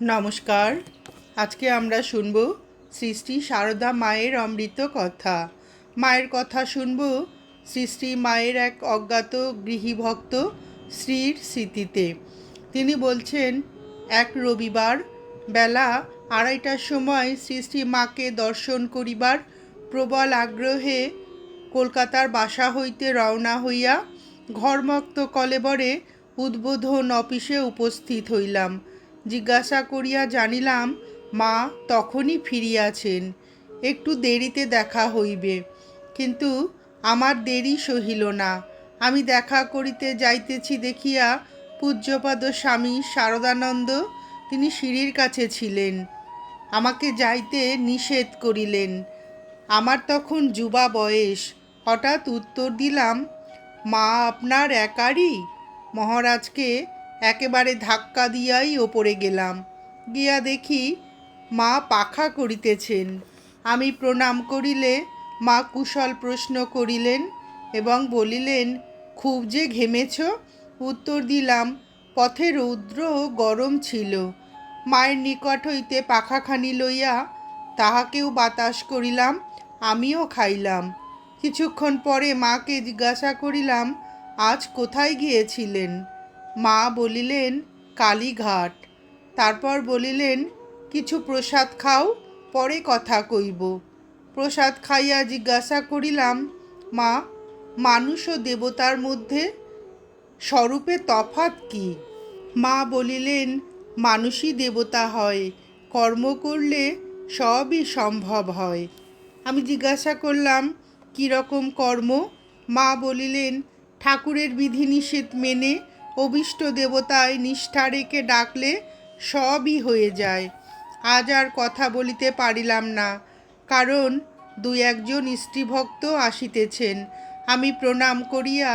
নমস্কার। আজকে আমরা শুনব শ্রী সারদা মায়ের অমৃত কথা। মায়ের কথা শুনব শ্রী মায়ের এক অজ্ঞাত গৃহীভক্ত শ্রীর স্মৃতিতে। তিনি বলছেন, এক রবিবার বেলা আড়াইটার সময় শ্রী শ্রী মাকে দর্শন করিবার প্রবল আগ্রহে কলকাতার বাসা হইতে রওনা হইয়া ঘরমক্ত কলেবরে উদ্বোধন অফিসে উপস্থিত হইলাম। জিজ্ঞাসা করিয়া জানিলাম, মা তখনই ফিরিয়াছেন, একটু দেরিতে দেখা হইবে। কিন্তু আমার দেরি সহিল না। আমি দেখা করিতে যাইতেছি দেখিয়া পূজ্যপাদ স্বামী শারদানন্দ, তিনি সিঁড়ির কাছে ছিলেন। আমাকে যাইতে নিষেধ করিলেন। আমার তখন যুবা বয়স। হঠাৎ উত্তর দিলাম, মা আপনার একারই? মহারাজকে একেবারে ধাক্কা দিয়াই ওপরে গেলাম। গিয়া দেখি মা পাখা করিতেছেন। আমি প্রণাম করিলে মা কুশল প্রশ্ন করিলেন এবং বলিলেন, খুব যে ঘেমেছ? উত্তর দিলাম পথে রৌদ্র গরম ছিল। মায়ের নিকট হইতে পাখাখানি লইয়া তাহাকেও বাতাস করিলাম, আমিও খাইলাম। কিছুক্ষণ পরে মাকে জিজ্ঞাসা করিলাম, আজ কোথায় গিয়েছিলেন? মা বলিলেন, কালীঘাট। তারপর বলিলেন, কিছু প্রসাদ খাও, পরে কথা কইব। প্রসাদ খাইয়া জিজ্ঞাসা করিলাম, মা, মানুষ ও দেবতার মধ্যে স্বরূপে তফাত কি? মা বলিলেন, মানুষই দেবতা হয়, কর্ম করলে সবই সম্ভব হয়। আমি জিজ্ঞাসা করলাম, কী রকম কর্ম? মা বলিলেন, ঠাকুরের বিধিনিষেধ মেনে অভিষ্ট দেবতায় নিষ্ঠা রেখে ডাকলে সবই হয়ে যায়। আজ আর কথা বলিতে পারিলাম না, কারণ দুই একজন স্ত্রীভক্ত আসিতেছেন। আমি প্রণাম করিয়া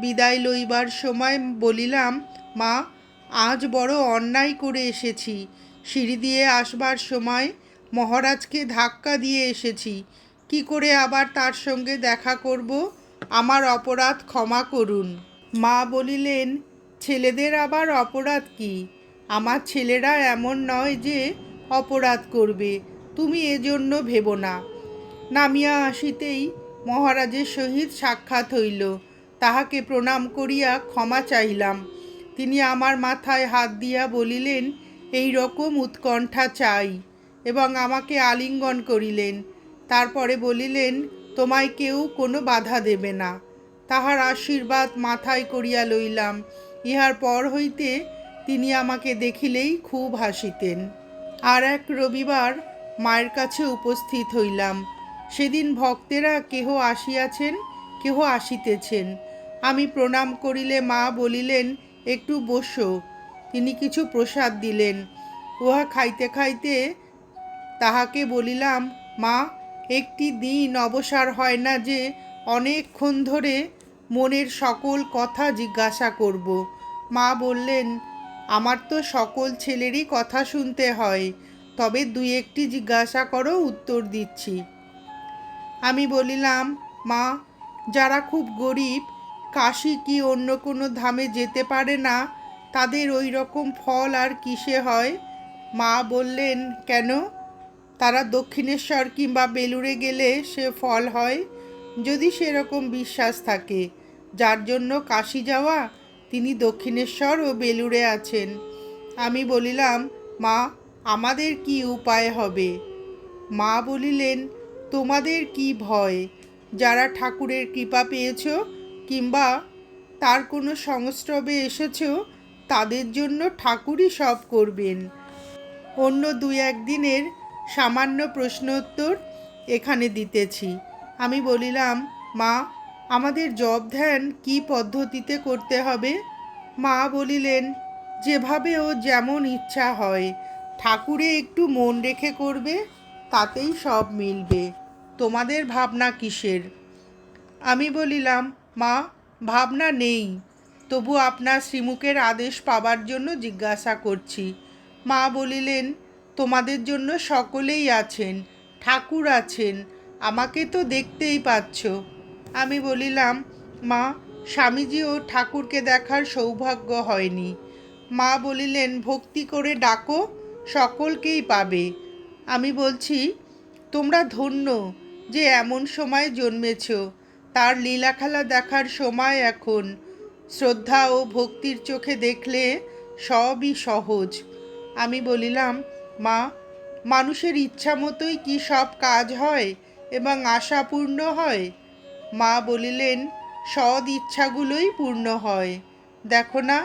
বিদায় লইবার সময় বলিলাম, মা, আজ বড় অন্যায় করে এসেছি। সিঁড়ি দিয়ে আসবার সময় মহারাজকে ধাক্কা দিয়ে এসেছি। কি করে আবার তার সঙ্গে দেখা করব? আমার অপরাধ ক্ষমা করুন। মা বলিলেন ছেলেদের আবার অপরাধ কি? আমার ছেলেরা এমন নয় যে অপরাধ করবে। তুমি এজন্য ভেবো না। নামিয়া আসিতেই মহারাজের সহিত সাক্ষাৎ হইল। তাহাকে প্রণাম করিয়া ক্ষমা চাইলাম তিনি আমার মাথায় হাত দিয়া বলিলেন, এই রকম উৎকণ্ঠা চাই। এবং আমাকে আলিঙ্গন করিলেন। তারপরে বলিলেন, তোমায় কেউ কোনো বাধা দেবে না। তাহার আশীর্বাদ মাথায় করিয়া লইলাম। ইহার পর হইতে তিনি আমাকে দেখিলেই খুব হাসিতেন। আর এক রবিবার মায়ের কাছে উপস্থিত হইলাম। সেদিন ভক্তেরা কেহ আসিয়াছেন, কেহ আসিতেছেন। আমি প্রণাম করিলে মা বলিলেন, একটু বসো। তিনি কিছু প্রসাদ দিলেন। উহা খাইতে খাইতে তাহাকে বলিলাম, মা, একটি দিন অবসর হয় না যে অনেকক্ষণ ধরে মনের সকল কথা জিজ্ঞাসা করব। মা বললেন, আমার তো সকল ছেলেরই কথা শুনতে হয়, তবে দুই একটি জিজ্ঞাসা করো উত্তর দিচ্ছি। আমি বলিলাম, মা, যারা খুব গরিব, কাশি কি অন্য কোনো ধামে যেতে পারে না? তাদের ওই রকম ফল আর কিসে হয়? মা বললেন, কেন? তারা দক্ষিণেশ্বর কিংবা বেলুড়ে গেলে সে ফল হয়, যদি সেরকম বিশ্বাস থাকে। যার জন্য কাশি যাওয়া, তিনি দক্ষিণেশ্বর ও বেলুড়ে আছেন। আমি বলিলাম, মা, আমাদের কি উপায় হবে? মা বলিলেন, তোমাদের কি ভয়? যারা ঠাকুরের কৃপা পেয়েছ কিংবা তার কোনো সংস্রবে এসেছ, তাদের জন্য ঠাকুরই সব করবেন। অন্য দুই একদিনের সামান্য প্রশ্নোত্তর এখানে দিতেছি। আমি বলিলাম, মা আমাদের জব ধ্যান কী পদ্ধতিতে করতে হবে? মা বলিলেন যেভাবে ও যেমন ইচ্ছা হয়, ঠাকুরে একটু মন রেখে করবে, তাতেই সব মিলবে। তোমাদের ভাবনা কিসের? আমি বলিলাম, মা, ভাবনা নেই। তবু আপনার শ্রীমুখের আদেশ পাবার জন্য জিজ্ঞাসা করছি। মা বলিলেন, তোমাদের জন্য সকলেই আছেন, ঠাকুর আছেন, আমাকে তো দেখতেই পাচ্ছ। আমি বলিলাম, মা, স্বামীজি ও ঠাকুরকে দেখার সৌভাগ্য হয়নি। মা বলিলেন, ভক্তি করে ডাকো, সকলকেই পাবে। আমি বলছি, তোমরা ধন্য যে এমন সময় জন্মেছ। তার লীলাখেলা দেখার সময় এখন। শ্রদ্ধা ও ভক্তির চোখে দেখলে সবই সহজ। আমি বলিলাম, মা, মানুষের ইচ্ছা মতোই কি সব কাজ হয় এবং আশাপূর্ণ হয়? মা বলিলেন, সৎ ইচ্ছাগুলোই পূর্ণ হয়। দেখো না,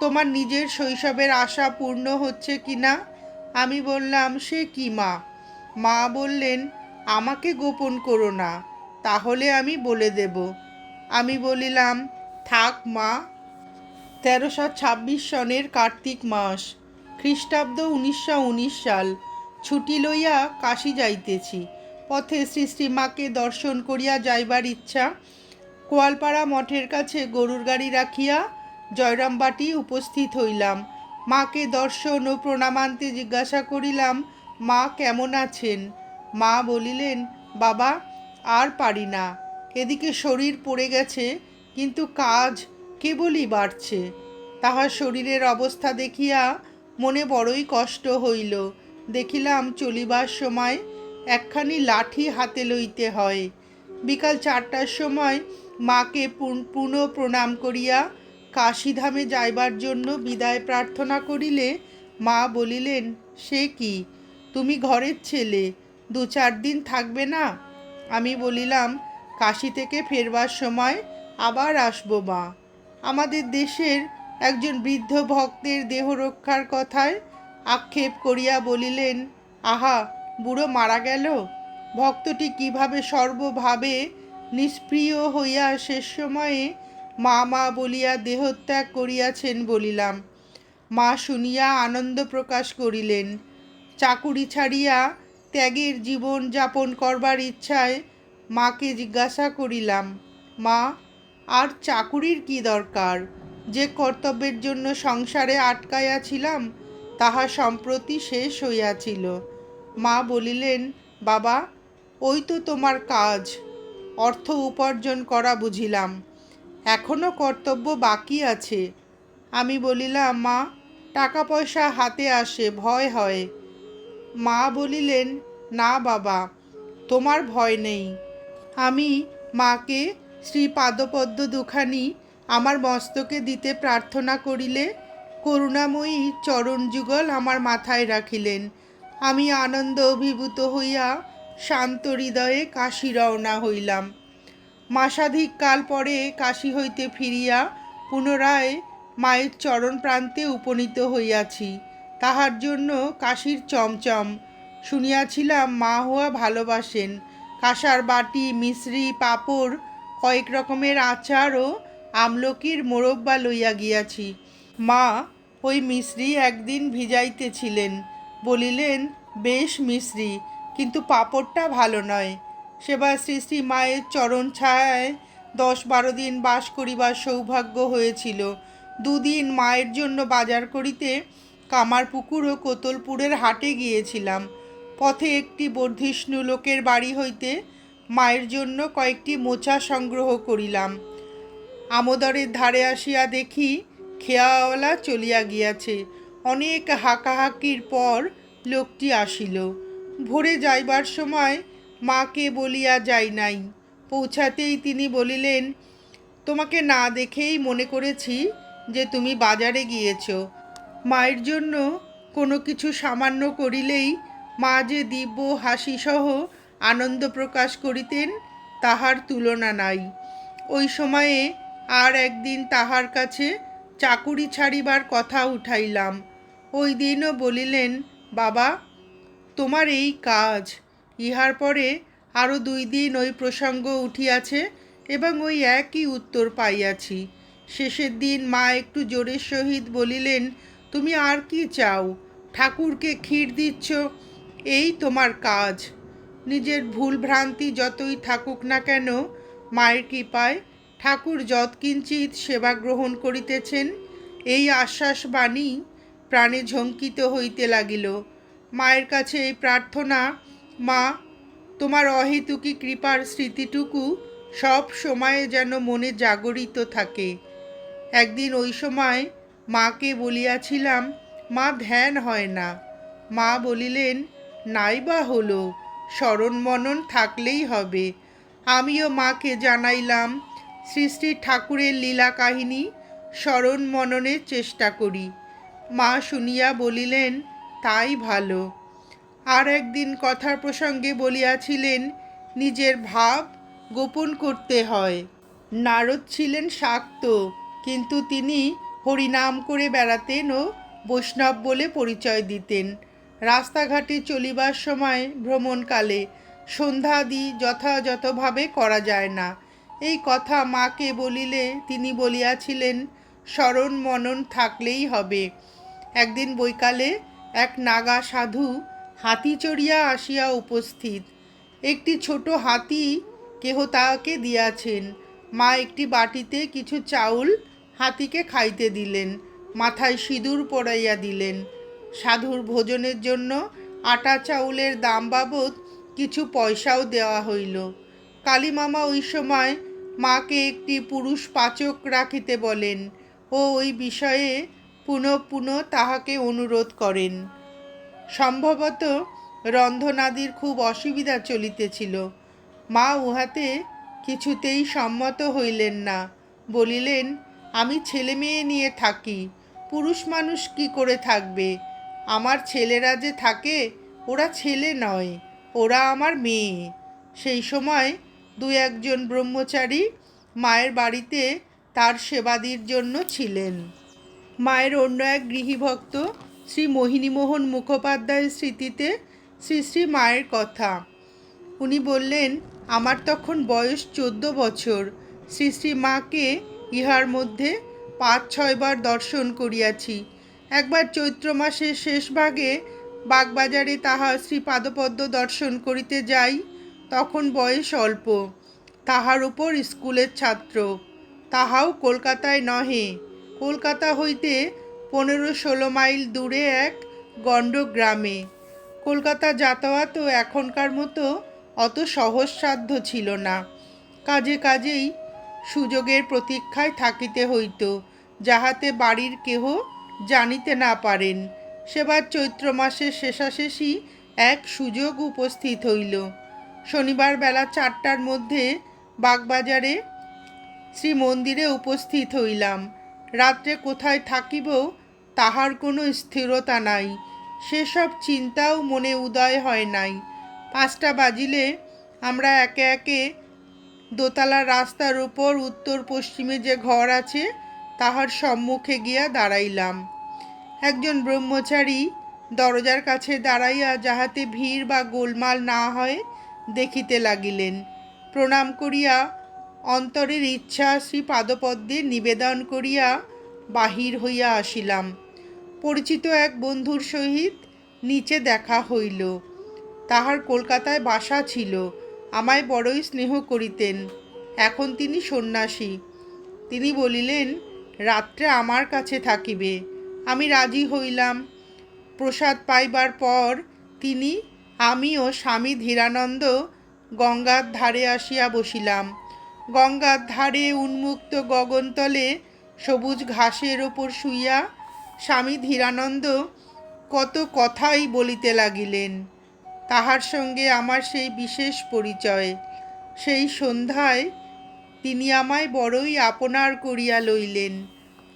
তোমার নিজের শৈশবের আশা পূর্ণ হচ্ছে কি না? আমি বললাম, সে কি মা? মা বললেন, আমাকে গোপন করো না, তাহলে আমি বলে দেব। আমি বলিলাম, থাক মা। তেরোশো ছাব্বিশ সনের কার্তিক মাস, খ্রিস্টাব্দ উনিশশো উনিশ সাল, ছুটি লইয়া কাশি যাইতেছি। পথে শ্রী শ্রীমাকে দর্শন করিয়া যাইবার ইচ্ছা কোয়ালপাড়া মঠের কাছে গরুর গাড়ি রাখিয়া জয়রামবাটি উপস্থিত হইলাম। মাকে দর্শন ও প্রণামান্তে জিজ্ঞাসা করিলাম, মা কেমন আছেন? মা বলিলেন, বাবা, আর পারি না। এদিকে শরীর পড়ে গেছে, কিন্তু কাজ কেবলই বাড়ছে। তাহার শরীরের অবস্থা দেখিয়া মনে বড়ই কষ্ট হইল। দেখিলাম চলিবার সময় একখানি লাঠি হাতে লইতে হয়। বিকাল চারটার সময় মাকে পুন- প্রণাম করিয়া কাশীধামে যাইবার জন্য বিদায় প্রার্থনা করিলে মা বলিলেন, সে কি? তুমি ঘরের ছেলে, দু চার দিন থাকবে না? আমি বলিলাম, কাশি থেকে ফেরবার সময় আবার আসব মা। আমাদের দেশের একজন বৃদ্ধ ভক্তের দেহ রক্ষার কথায় আক্ষেপ করিয়া বলিলেন, আহা বুড়ো মারা গেল। ভক্তটি কীভাবে সর্বভাবে নিষ্প্রিয় হইয়া শেষ সময়ে মা মা বলিয়া দেহত্যাগ করিয়াছেন বলিলাম। মা শুনিয়া আনন্দ প্রকাশ করিলেন। চাকুরি ছাড়িয়া ত্যাগের জীবন যাপন করবার ইচ্ছায় মাকে জিজ্ঞাসা করিলাম, মা, আর চাকুরির কি দরকার? যে কর্তব্যের জন্য সংসারে আটকাইয়াছিলাম, তাহা সম্প্রতি শেষ হইয়াছিল। মা বলিলেন, বাবা, ওই তো তোমার কাজ। অর্থ উপার্জন করা বুঝিলাম। এখনও কর্তব্য বাকি আছে। আমি বলিলাম, মা টাকা পয়সা হাতে আসে, ভয় হয়। মা বলিলেন, না বাবা, তোমার ভয় নেই। আমি মাকে শ্রী পাদপদ্ম দুখানি আমার মস্তকে দিতে প্রার্থনা করিলে করুণাময়ী চরণ যুগল আমার মাথায় রাখিলেন। আমি আনন্দ অভিভূত হইয়া শান্ত হৃদয়ে কাশী রওনা হইলাম। মাসাধিক কাল পরে কাশী হইতে ফিরিয়া পুনরায় মায়ের চরণ প্রান্তে উপনীত হইয়াছি। তাহার জন্য কাশীর চমচম শুনিয়াছিলাম মা হওয়া ভালোবাসেন। কাঁসার বাটি, মিশ্রি, পাপড়, কয়েক রকমের আচার ও আমলকির মোরব্বা লইয়া গিয়াছি। মা ওই মিশ্রি একদিন ভিজাইতেছিলেন। বলিলেন, বেশ মিশ্রি, কিন্তু পাপড়টা ভালো নয়। সেবার শ্রী শ্রী মায়ের চরণ ছায়ায় দশ বারো দিন বাস করিবার সৌভাগ্য হয়েছিল। দুদিন মায়ের জন্য বাজার করিতে কামারপুকুর ও কোতলপুরের হাটে গিয়েছিলাম। পথে একটি বর্ধিষ্ণু লোকের বাড়ি হইতে মায়ের জন্য কয়েকটি মোচা সংগ্রহ করিলাম। আমোদরের ধারে আসিয়া দেখি, খেয়াওয়ালা চলিয়া গিয়াছে। অনেক হাঁকাহাকির পর লোকটি আসিল। ভোরে যাইবার সময় মাকে বলিয়া যাই নাই। পৌঁছাতেই তিনি বলিলেন, তোমাকে না দেখেই মনে করেছি যে তুমি বাজারে গিয়েছ। মায়ের জন্য কোনো কিছু সামান্য করিলেই মা যে দিব্য হাসিসহ আনন্দ প্রকাশ করিতেন, তাহার তুলনা নাই। ওই সময়ে আর একদিন তাহার কাছে চাকুরি ছাড়িবার কথা উঠাইলাম। ওই দিনও বলিলেন, বাবা, তোমার এই কাজ। ইহার পরে আরও দুই দিন ওই প্রসঙ্গ উঠিয়াছে এবং ওই একই উত্তর পাইয়াছি। শেষের দিন মা একটু জোরের সহিত বলিলেন, তুমি আর কি চাও? ঠাকুরকে ক্ষীর দিচ্ছ? এই তোমার কাজ। নিজের ভুল ভ্রান্তি যতই থাকুক না কেন, মায়ের কৃপায় ঠাকুর যৎকিঞ্চিত সেবা গ্রহণ করিতেছেন। এই আশ্বাস বাণী প্রাণে ঝঙ্কিত হইতে লাগিল। মায়ের কাছে এই প্রার্থনা, মা, তোমার অহেতুকি কৃপার স্মৃতিটুকু সব সময়ে যেন মনে জাগরিত থাকে। একদিন ওই সময় মাকে বলিয়াছিলাম, মা, ধ্যান হয় না। মা বলিলেন, নাই বা হলো, স্মরণ মনন থাকলেই হবে। আমিও মাকে জানাইলাম সৃষ্টি ঠাকুরের লীলা কাহিনী স্মরণ মননের চেষ্টা করি। মা শুনিয়া বলিলেন, তাই ভালো। আর একদিন কথার প্রসঙ্গে বলিয়াছিলেন, নিজের ভাব গোপন করতে হয়। নারদ ছিলেন শাক্ত, কিন্তু তিনি হরিনাম করে বেড়াতেন ও বৈষ্ণব বলে পরিচয় দিতেন। রাস্তাঘাটে চলিবার সময় ভ্রমণকালে সন্ধ্যা সন্ধ্যাদি যথাযথভাবে করা যায় না। এই কথা মাকে বলিলে তিনি বলিয়াছিলেন স্মরণ মনন থাকলেই হবে। একদিন বৈকালে এক নাগা সাধু হাতি চড়িয়া আসিয়া উপস্থিত। একটি ছোট হাতি কেহ তাহাকে দিয়াছেন। মা একটি বাটিতে কিছু চাউল হাতিকে খাইতে দিলেন, মাথায় সিঁদুর পরাইয়া দিলেন। সাধুর ভোজনের জন্য আটা চাউলের দাম বাবদ কিছু পয়সাও দেওয়া হইল। কালীমামা ওই সময় মাকে একটি পুরুষ পাচক রাখিতে বলেন ও ওই বিষয়ে পুনঃ পুনঃ তাহাকে অনুরোধ করেন। সম্ভবত রন্ধনাদির খুব অসুবিধা চলিতেছিল। মা উহাতে কিছুতেই সম্মত হইলেন না, বলিলেন, আমি ছেলে মেয়ে নিয়ে থাকি, পুরুষ মানুষ কি করে থাকবে? আমার ছেলেরা যে থাকে, ওরা ছেলে নয়, ওরা আমার মেয়ে। সেই সময় দু একজন ব্রহ্মচারী মায়ের বাড়িতে তার সেবাদির জন্য ছিলেন। মায়ের অন্য এক গৃহীভক্ত শ্রী মোহিনীমোহন মুখোপাধ্যায়ের স্মৃতিতে শ্রী শ্রী মায়ের কথা। উনি বললেন, আমার তখন বয়স চোদ্দ বছর। শ্রী শ্রী মাকে ইহার মধ্যে পাঁচ ছয়বার দর্শন করিয়াছি। একবার চৈত্র মাসের শেষ ভাগে বাগবাজারে তাহা শ্রী পাদপদ্ম দর্শন করিতে যাই, তখন বয়স অল্প। তাহার উপর স্কুলের ছাত্র। তাহাও কলকাতায় নহে। কলকাতা হইতে পনেরো ষোলো মাইল দূরে এক গণ্ড গ্রামে কলকাতা যাতায়াতও এখনকার মতো অত সহজসাধ্য ছিল না। কাজে কাজেই সুযোগের প্রতীক্ষায় থাকিতে হইত, যাহাতে বাড়ির কেহ জানিতে না পারেন। সেবার চৈত্র মাসের শেষাশেষি এক সুযোগ উপস্থিত হইল। শনিবার বেলা চারটার মধ্যে বাগবাজারে শ্রী মন্দিরে উপস্থিত হইলাম। রাত্রে কোথায় থাকিব, তাহার কোনো স্থিরতা নাই। সেসব চিন্তাও মনে উদয় হয় নাই। পাঁচটা বাজিলে আমরা একে একে দোতলা রাস্তার উপর উত্তর পশ্চিমে যে ঘর আছে, তাহার সম্মুখে গিয়া দাঁড়াইলাম। একজন ব্রহ্মচারী দরজার কাছে দাঁড়াইয়া যাহাতে ভিড় বা গোলমাল না হয় দেখিতে লাগিলেন। প্রণাম করিয়া অন্তরের ইচ্ছা শ্রী পাদপদ্মে নিবেদন করিয়া বাহির হইয়া আসিলাম। পরিচিত এক বন্ধুর সহিত নিচে দেখা হইল। তাহার কলকাতায় বাসা ছিল, আমায় বড়ই স্নেহ করিতেন। এখন তিনি সন্ন্যাসী। তিনি বলিলেন, রাত্রে আমার কাছে থাকিবে। আমি রাজি হইলাম। প্রসাদ পাইবার পর তিনি আমি ও স্বামী ধীরানন্দ গঙ্গার ধারে আসিয়া বসিলাম। গঙ্গার ধারে উন্মুক্ত গগনতলে সবুজ ঘাসের ওপর শুইয়া স্বামী ধীরানন্দ কত কথাই বলিতে লাগিলেন। তাহার সঙ্গে আমার সেই বিশেষ পরিচয়। সেই সন্ধ্যায় তিনি আমায় বড়ই আপনার করিয়া লইলেন।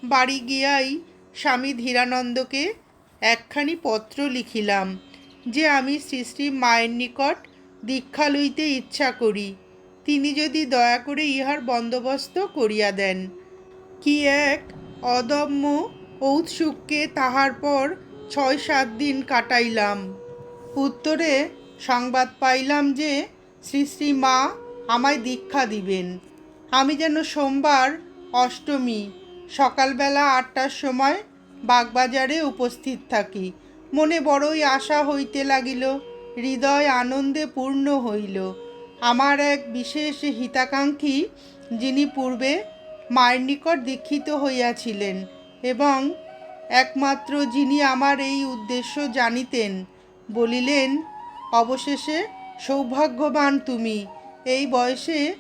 বাড়ি গিয়াই স্বামী ধীরানন্দকে একখানি পত্র লিখিলাম, যে আমি শ্রী শ্রী মায়ের নিকট দীক্ষা লইতে ইচ্ছা করি। তিনি যদি দয়া করে ইহার বন্দোবস্ত করিয়া দেন, কি এক অদম্য ঔৎসুক্যে তাহার পর ছয় সাত দিন কাটাইলাম। উত্তরে সংবাদ পাইলাম যে শ্রী শ্রী মা আমায় দীক্ষা দিবেন। আমি যেন সোমবার অষ্টমী, সকালবেলা আটটার সময় বাগবাজারে উপস্থিত থাকি। মনে বড়ই আশা হইতে লাগিল, হৃদয় আনন্দে পূর্ণ হইল। আমার এক বিশেষ হিতাকাঙ্ক্ষী, যিনি পূর্বে মায়ের নিকট দীক্ষিত হইয়াছিলেন এবং একমাত্র যিনি আমার এই উদ্দেশ্য জানিতেন, বলিলেন, অবশেষে সৌভাগ্যবান তুমি, এই বয়সে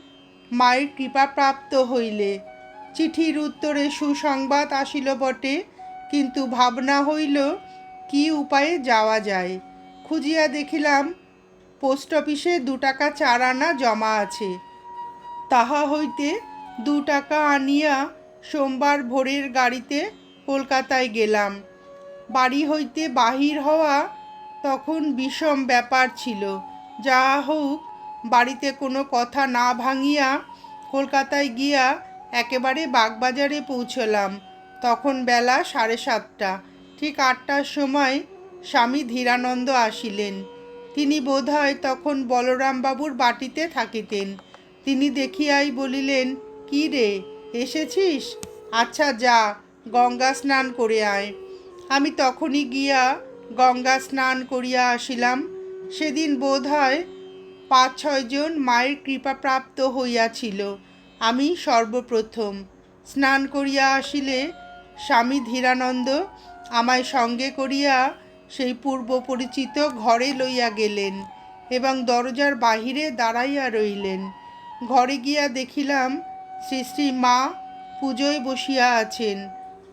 মায়ের কৃপা প্রাপ্ত হইলে। চিঠির উত্তরে সুসংবাদ আসিল বটে, কিন্তু ভাবনা হইল, কি উপায়ে যাওয়া যায়? খুঁজিয়া দেখিলাম পোস্ট অফিসে দু টাকা চার আনা জমা আছে। তাহা হইতে দু টাকা আনিয়া সোমবার ভোরের গাড়িতে কলকাতায় গেলাম। বাড়ি হইতে বাহির হওয়া তখন বিষম ব্যাপার ছিল। যা হোক, বাড়িতে কোনো কথা না ভাঙিয়া কলকাতায় গিয়া একেবারে বাগবাজারে পৌঁছলাম। তখন বেলা সাড়ে সাতটা, ঠিক আটটার সময় স্বামী ধীরানন্দ আসিলেন। তিনি বোধহয় তখন বলরামবাবুর বাটিতে থাকিতেন। তিনি দেখিয়াই বলিলেন, কি রে, এসেছিস? আচ্ছা যা, গঙ্গা স্নান করে আয়। আমি তখনই গিয়া গঙ্গা স্নান করিয়া আসিলাম। সেদিন বোধ হয় পাঁচ ছয়জন মায়ের কৃপাপ্রাপ্ত হইয়াছিল। আমি সর্বপ্রথম স্নান করিয়া আসিলে স্বামী ধীরানন্দ আমায় সঙ্গে করিয়া সেই পূর্ব পরিচিত ঘরে লইয়া গেলেন এবং দরজার বাহিরে দাঁড়াইয়া রইলেন। ঘরে গিয়া দেখিলাম শ্রী শ্রী মা পুজোয় বসিয়া আছেন।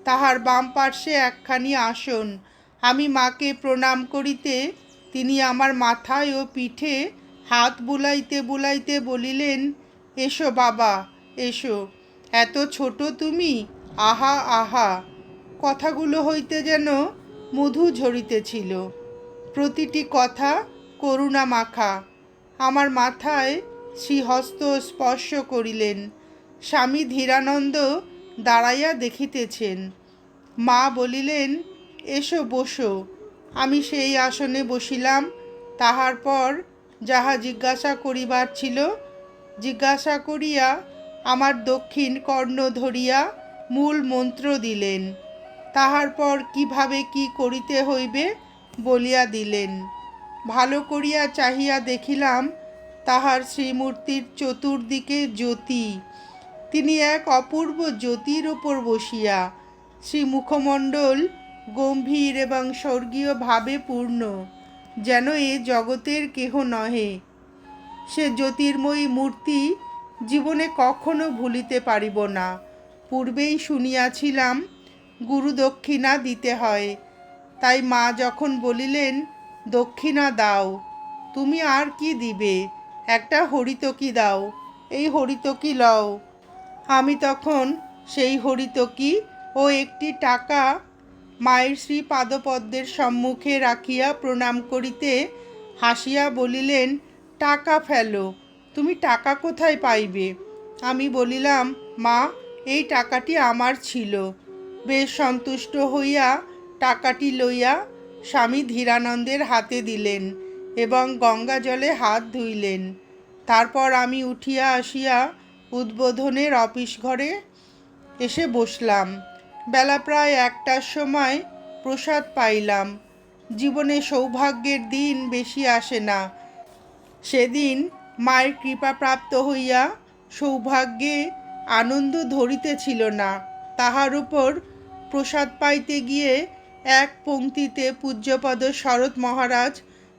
তাহার বাম পার্শ্বে একখানি আসন। আমি মাকে প্রণাম করিতে তিনি আমার মাথায় ও পিঠে হাত বুলাইতে বুলাইতে বলিলেন, এসো বাবা, এসো। এত ছোট তুমি, আহা আহা। কথাগুলো হইতে যেন মধু ঝরিতেছিল। প্রতিটি কথা করুণা মাখা। আমার মাথায় শ্রীহস্ত স্পর্শ করিলেন। স্বামী ধীরানন্দ দাঁড়াইয়া দেখিতেছেন। মা বলিলেন, এসো, বসো। আমি সেই আসনে বসিলাম। তাহার পর যাহা জিজ্ঞাসা করিবার ছিল, জিজ্ঞাসা করিয়া আমার দক্ষিণ কর্ণ ধরিয়া মূল মন্ত্র দিলেন। তাহার পর কীভাবে কি করিতে হইবে বলিয়া দিলেন। ভালো করিয়া চাহিয়া দেখিলাম তাহার শ্রীমূর্তির চতুর্দিকে জ্যোতি। তিনি এক অপূর্ব জ্যোতির ওপর বসিয়া শ্রী মুখমণ্ডল গম্ভীর এবং স্বর্গীয় ভাবে পূর্ণ, যেন এ জগতের কেহ নহে। সে জ্যোতির্ময়ী মূর্তি জীবনে কখনো ভুলিতে পারিব না। পূর্বেই শুনিয়াছিলাম গুরু দক্ষিণা দিতে হয়। তাই মা যখন বলিলেন, দক্ষিণা দাও, তুমি আর কি দিবে? একটা হরিতকি দাও, এই হরিতকি লও। আমি তখন সেই হরিতকি ও একটি টাকা মায়ের শ্রী পাদপদ্মের সম্মুখে রাখিয়া প্রণাম করিতে হাসিয়া বলিলেন, টাকা ফেলো, তুমি টাকা কোথায় পাইবে? আমি বলিলাম, মা, এই টাকাটি আমার ছিল। বেশ সন্তুষ্ট হইয়া টাকাটি লইয়া স্বামী ধীরানন্দের হাতে দিলেন এবং গঙ্গা জলে হাত ধুইলেন। তারপর আমি উঠিয়া আসিয়া উদ্বোধনের অফিস ঘরে এসে বসলাম। বেলা প্রায় একটার সময় প্রসাদ পাইলাম। জীবনে সৌভাগ্যের দিন বেশি আসে না। সেদিন মায়ের কৃপা প্রাপ্ত হইয়া সৌভাগ্যে আনন্দ ধরিতেছিল না। তাহার উপর প্রসাদ পাইতে গিয়ে এক পংক্তিতে পূজ্যপদ শরৎ মহারাজ,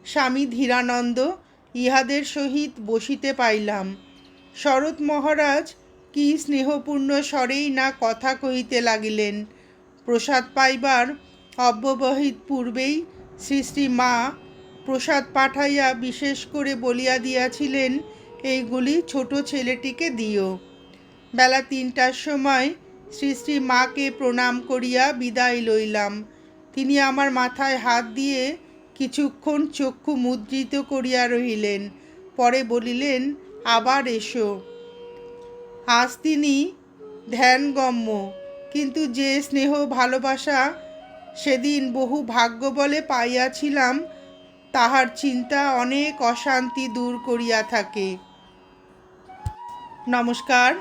স্বামী ধীরানন্দ ইহাদের সহিত বসিতে পাইলাম। শরৎ মহারাজ কি স্নেহপূর্ণ স্বরেই না কথা কহিতে লাগিলেন। প্রসাদ পাইবার অব্যবহিত পূর্বেই শ্রী শ্রী মা প্রসাদ পাঠাইয়া বিশেষ করে বলিয়া দিয়াছিলেন, এইগুলি ছোট ছেলেটিকে দিও। বেলা তিনটার সময় শ্রী শ্রী মাকে প্রণাম করিয়া বিদায় লইলাম। তিনি আমার মাথায় হাত দিয়ে কিছুক্ষণ চক্ষু মুদ্রিত করিয়া রহিলেন। পরে বলিলেন, আবার এসো। আজ তিনি ধ্যানগম্য, কিন্তু যে স্নেহ ভালোবাসা সেদিন বহু ভাগ্য বলে পাইয়াছিলাম, তাহার চিন্তা অনেক অশান্তি দূর করিয়া থাকে। নমস্কার,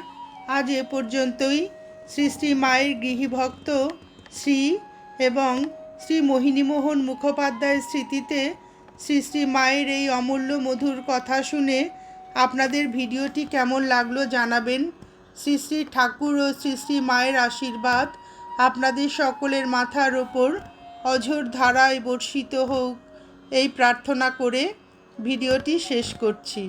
আজ এ পর্যন্তই। শ্রী শ্রী মায়ের গৃহীভক্ত শ্রী এবং শ্রী মোহিনীমোহন মুখোপাধ্যায়ের স্মৃতিতে শ্রী শ্রী মায়ের এই অমূল্য মধুর কথা শুনে আপনাদের ভিডিওটি কেমন লাগল জানাবেন। শ্রী শ্রী ঠাকুর ও শ্রী শ্রী মায়ের আশীর্বাদ আপনাদের সকলের মাথার ওপর অঝোর ধারায় বর্ষিত হোক, এই প্রার্থনা করে ভিডিওটি শেষ করছি।